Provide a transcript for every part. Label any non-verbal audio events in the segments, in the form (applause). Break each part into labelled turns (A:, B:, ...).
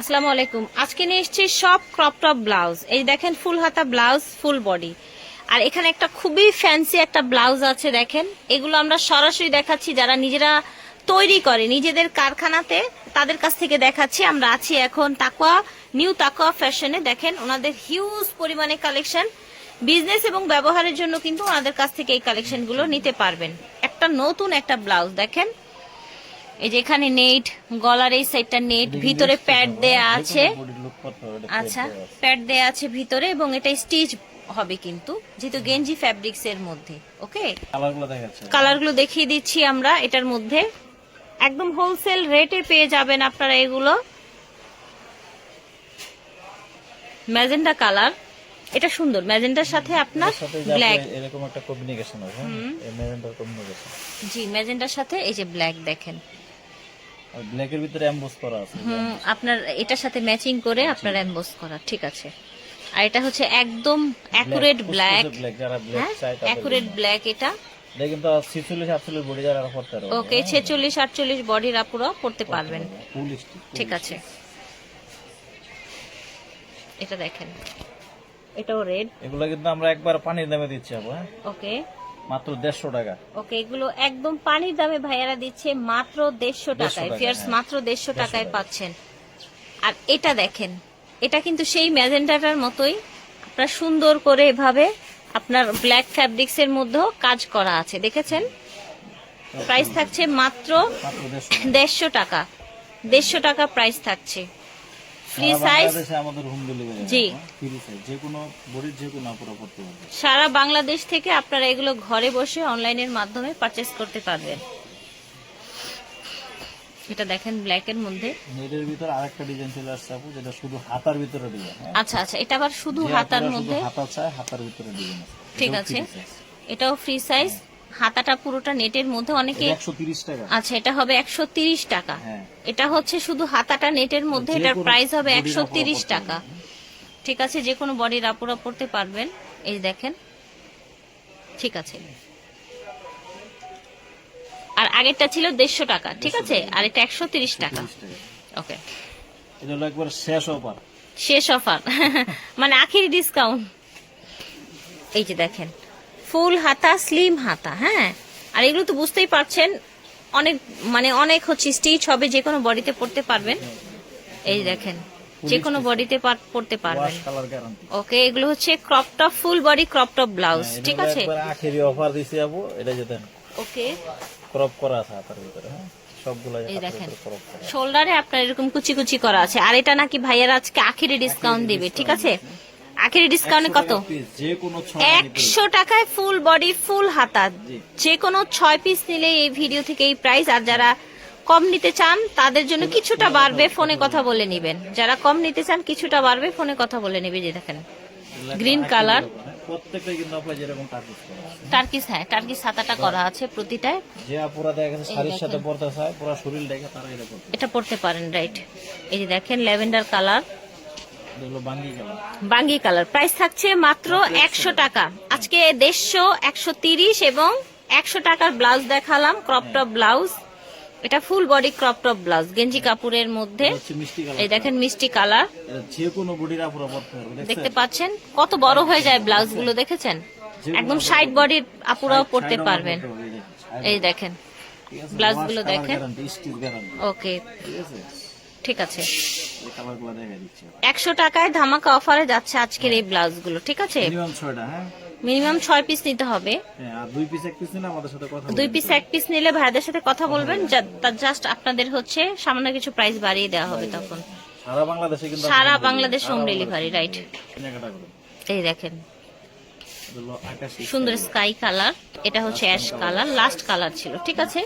A: আসসালামু আলাইকুম। আজকে নিয়ে এসেছি সব ক্রপ টপ ব্লাউজ এই দেখেন, ফুল হাতা ব্লাউজ ফুল বডি আর এখানে একটা খুবই ফ্যান্সি একটা ব্লাউজ আছে, দেখেন। এগুলো আমরা সরাসরি দেখাচ্ছি, যারা নিজেরা তৈরি করে, নিজেদের কারখানাতে, তাদের কাছ থেকে দেখাচ্ছি। আমরা আছি এখন তাকুয়া নিউ তাকুয়া ফ্যাশনে দেখেন, ওনাদের হিউজ পরিমাণে কালেকশন বিজনেস এবং ব্যবহারের জন্য কিন্তু ওনাদের কাছ থেকে এই কালেকশনগুলো নিতে পারবেন। একটা নতুন একটা ব্লাউজ দেখেন। এই যে এখানে নেট গলার এই সাইডটা নেট ভিতরে প্যাড দেয়া আছে। আচ্ছা প্যাড দেয়া আছে ভিতরে এবং এটা স্টিচ হবে কিন্তু যেহেতু গেঞ্জি ফ্যাব্রিক্স এর মধ্যে ওকে
B: কালারগুলো
A: দেখিয়ে দিচ্ছি আমরা এটার মধ্যে। একদম হোলসেল রেটে পেয়ে যাবেন আপনারা এগুলো। ম্যাজেন্ডা কালার এটা সুন্দর ম্যাজেন্ডার সাথে আপনার ব্ল্যাক
B: এরকম একটা হ্যাঁ? এই মেরুনটার কমিউনিকেশন
A: জি ম্যাজেন্ডার সাথে এই যে ব্ল্যাক দেখেন।
B: আর ব্ল্যাকের ভিতরে এমবোস করা আছে।
A: হুম আপনার এটার সাথে ম্যাচিং করে আপনার এমবোস করা ঠিক আছে। আর এটা হচ্ছে একদম অ্যাকুরেট ব্ল্যাক হ্যাঁ অ্যাকুরেট ব্ল্যাক এটা।
B: এটা কিন্তু ছিচল্লিশ আটচল্লিশ বডি যারা পড়তে পারবে।
A: ওকে ছেচল্লিশ আটচল্লিশ বডির আপুরা পড়তে পারবেন। ঠিক আছে। এটা দেখেন। এটাও রেড
B: এগুলো কিন্তু আমরা একবার পানির দামে দিচ্ছি আপু হ্যাঁ।
A: ওকে
B: মাত্র দেড়শো টাকা।
A: ওকে এগুলো একদম পানির দামে ভাইয়ারা দিচ্ছে মাত্র দেড়শো টাকায়।
B: টাকা,
A: ফিয়ার্স
B: হ্যাঁ।
A: মাত্র দেড়শো টাকায় পাচ্ছেন। আর এটা দেখেন এটা কিন্তু সেই ম্যাজেন্টাটার মতোই আপনার সুন্দর করে এভাবে আপনার ব্ল্যাক ফ্যাব্রিক্স এর মধ্যেও কাজ করা আছে দেখেছেন? প্রাইস থাকছে মাত্র
B: দেড়শো
A: টাকা দেড়শো টাকা প্রাইস থাকছে। ফ্রি
B: সারা
A: সাইজ
B: আমাদের হোম ডেলিভারি
A: জি।
B: ফ্রি সাইজ যে কোনো বডির যে কোনো আপুরা করতে পারবে
A: সারা বাংলাদেশ থেকে আপনারা এগুলো ঘরে বসে অনলাইনের মাধ্যমে পারচেস করতে পারবেন। এটা দেখেন ব্ল্যাক এর মধ্যে।
B: নেটের ভিতরে আরেকটা ডিজাইন চলে আসছে আপু যেটা শুধু হাতার ভিতরে ডিজাইন হ্যাঁ।
A: আচ্ছা আচ্ছা এটা আবার শুধু হাতার মধ্যে?
B: হাতা চায় হাতার ভিতরে ডিজাইন
A: ঠিক আছে। এটাও ফ্রি সাইজ হাতাটা পুরোটা নেটের মধ্যে অনেকে আচ্ছা এটা হবে একশো তিরিশ টাকা।
B: হ্যাঁ।
A: এটা হচ্ছে শুধু হাতাটা নেটের মধ্যে এটার প্রাইস হবে একশো তিরিশ টাকা। ঠিক আছে যে কোনো বডির আপুরা পড়তে পারবেন। এই দেখেন। ঠিক আছে। আর আগেরটা ছিল দেড়শো টাকা ঠিক আছে? আর এটা একশো তিরিশ টাকা। ওকে।
B: এটা শেষ অফার।
A: শেষ অফার। (laughs) মানে আখিরি ডিসকাউন্ট এই যে দেখেন। ফুল হাতা স্লিম হাতা হ্যাঁ? আর এগুলো তো বুঝতেই পারছেন অনেক মানে অনেক হচ্ছে স্টিচ হবে যে কোনো বডিতে পড়তে পারবেন। এই দেখেন যে কোনো বডিতে পড়তে পারবেন। ওকে এগুলো হচ্ছে crop top full body crop top blouse ঠিক আছে?
B: আখেরি অফার দিছি আপু এটা যে দেন।
A: ওকে।
B: ক্রপ করা আছে হাতার ভিতরে হ্যাঁ? সবগুলো
A: এই দেখেন।
B: ক্রপ
A: শোল্ডারে আপনার এরকম কুচি কুচি করা আছে। আর এটা নাকি ভাইয়ার আজকে আখিরি ডিসকাউন্ট দিবে ঠিক আছে? আখিরি ডিসকাউন্টে কত? একশো টাকায় ফুল বডি ফুল হাতা। যে কোনো ছয় পিস নিলে এই ভিডিও থেকে এই প্রাইস আর যারা কম নিতে চান তাদের জন্য কিছুটা বাড়বে ফোনে কথা বলে নেবেন। যারা কম নিতে চান কিছুটা বাড়বে ফোনে কথা বলে নেবে যে দেখেন। গ্রিন কালার
B: প্রত্যেকটা কিন্তু আপনার যেরকম টার্গেট করা
A: টার্কিস হ্যাঁ টার্কিস করা আছে প্রতিটায়।
B: যে আপুরা দেখা শাড়ির সাথে পরতে চায় পুরো শরীর দেখে তারা এটা
A: এটা পড়তে পারেন রাইট এই যে দেখেন ল্যাভেন্ডার কালার
B: বাঙ্গি কালার।
A: প্রাইস থাকছে মাত্র একশো টাকা। আজকে দেড়শো একশো তিরিশ এবং একশো টাকার ব্লাউজ দেখালাম ক্রপ টপ ব্লাউজ। এটা full body crop top blouse গেঞ্জি কাপড়ের মধ্যে। এই দেখেন মিষ্টি কালার।
B: যে কোনো বডির আপুরা পরতে পারবে
A: দেখতে পাচ্ছেন? কত বড় হয়ে যায় ব্লাউজগুলো দেখেছেন? একদম সাইড বডির আপুরাও পড়তে পারবেন।
B: এই দেখেন,
A: ব্লাউজগুলো দেখেন। ওকে
B: ঠিক আছে?
A: একশো টাকায় ধামাকা অফারে যাচ্ছে আজকের এই ব্লাউজগুলো ঠিক আছে?
B: ছয়টা, হ্যাঁ?
A: মিনিমাম ছয় পিস নিতে হবে।
B: হ্যাঁ, দুই piece এক piece নিলে আমাদের সাথে কথা
A: দুই। পিস এক পিস নিলে ভাইদের সাথে কথা বলবেন জাস্ট আপনাদের হচ্ছে সামান্য কিছু প্রাইস বাড়িয়ে দেওয়া হবে তখন।
B: সারা বাংলাদেশে কিন্তু
A: সারা বাংলাদেশ হোম ডেলিভারি রাইট এই দেখেন। সুন্দর স্কাই কালার এটা হচ্ছে অ্যাশ কালার লাস্ট কালার ছিল ঠিক আছে?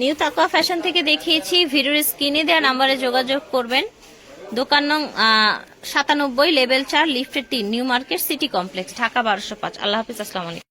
A: নিউ তাকুয়া ফ্যাশন থেকে দেখিয়েছি। ভিডিওর স্ক্রিনে দেওয়া নাম্বারে যোগাযোগ করবেন। দোকান নং সাতানব্বই লেভেল চার লিফটের তিন, new market city complex, Dhaka বারোশো পাঁচ। আল্লাহ হাফিজ, আসসালামু আলাইকুম।